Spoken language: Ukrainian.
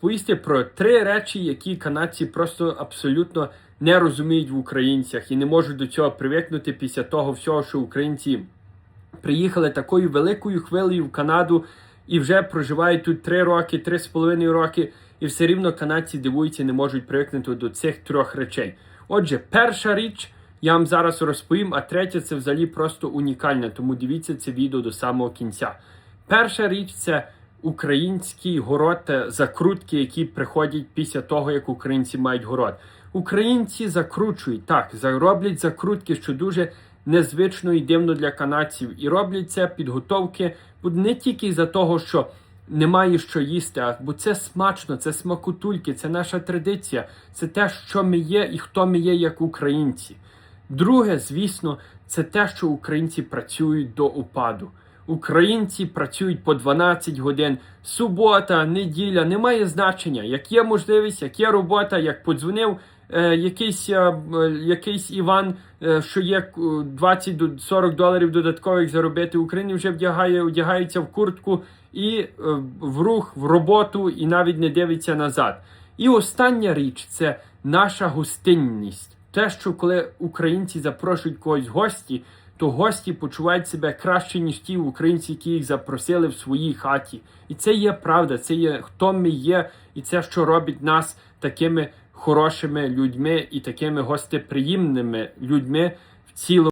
Повісти про три речі, які канадці просто абсолютно не розуміють в українцях і не можуть до цього привикнути після того всього, що українці приїхали такою великою хвилею в Канаду і вже проживають тут три роки, три з половиною роки, і все рівно канадці дивуються, не можуть привикнути до цих трьох речей. Отже, перша річ я вам зараз розповім, а третя це взагалі просто унікальне, тому дивіться це відео до самого кінця. Перша річ це український город закрутки, які приходять після того, як українці мають город. Українці закручують так, за- роблять закрутки, що дуже незвично і дивно для канадців. І роблять це підготовки не тільки за того, що немає що їсти, а бо це смачно, це смакотульки, це наша традиція, це те, що ми є і хто ми є як українці. Друге, звісно, це те, що українці працюють до упаду. Українці працюють по 12 годин, субота, неділя, немає значення. Як є можливість, як є робота, як подзвонив е, якийсь, е, е, якийсь Іван, е, що є е, 20 до 40 доларів додаткових заробити. Україні вже вдягає, одягається в куртку і е, в рух, в роботу, і навіть не дивиться назад. І остання річ це наша гостинність. Те, що коли українці запрошують когось в гості, то гості почувають себе краще, ніж ті українці, які їх запросили в своїй хаті. І це є правда, це є хто ми є, і це, що робить нас такими хорошими людьми і такими гостеприємними людьми в цілому.